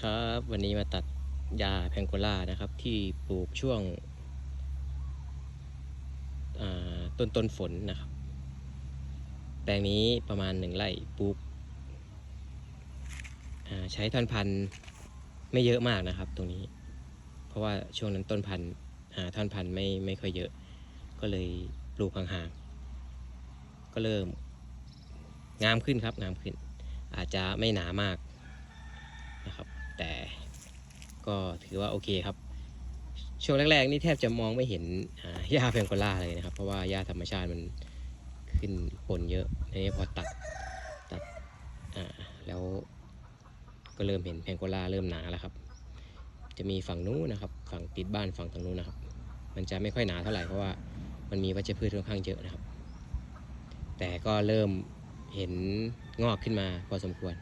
ครับวันนี้มาตัดยาแพงโกล่านะครับ ที่ปลูกช่วงต้นต้นฝนนะครับ แปลงนี้ประมาณหนึ่งไร่ปลูกใช้ท่อนพันธุ์ไม่เยอะมากนะครับ ตรงนี้ เพราะว่าช่วงนั้นต้นพันธุ์ท่อนพันธุ์ไม่ไม่ค่อยเยอะ ก็เลยปลูกห่างๆก็เริ่มงามขึ้นครับงามขึ้น อาจจะไม่หนามากนะครับ แต่ ก็ถือว่าโอเคครับ ช่วงแรกๆนี่แทบจะมองไม่เห็นหญ้าแพงโกล่าเลยนะครับ เพราะว่าหญ้าธรรมชาติมันขึ้นปนเยอะในนี้พอตัดตัดแล้วก็เริ่มเห็นแพงโกล่าเริ่มหนาแล้วครับ จะมีฝั่งนู้นนะครับ ฝั่งติดบ้านฝั่งตรงนู้นนะครับ มันจะไม่ค่อยหนาเท่าไหร่เพราะว่ามันมีวัชพืชค่อนข้างเยอะนะครับ แต่ก็เริ่มเห็นงอกขึ้นมาพอสมควร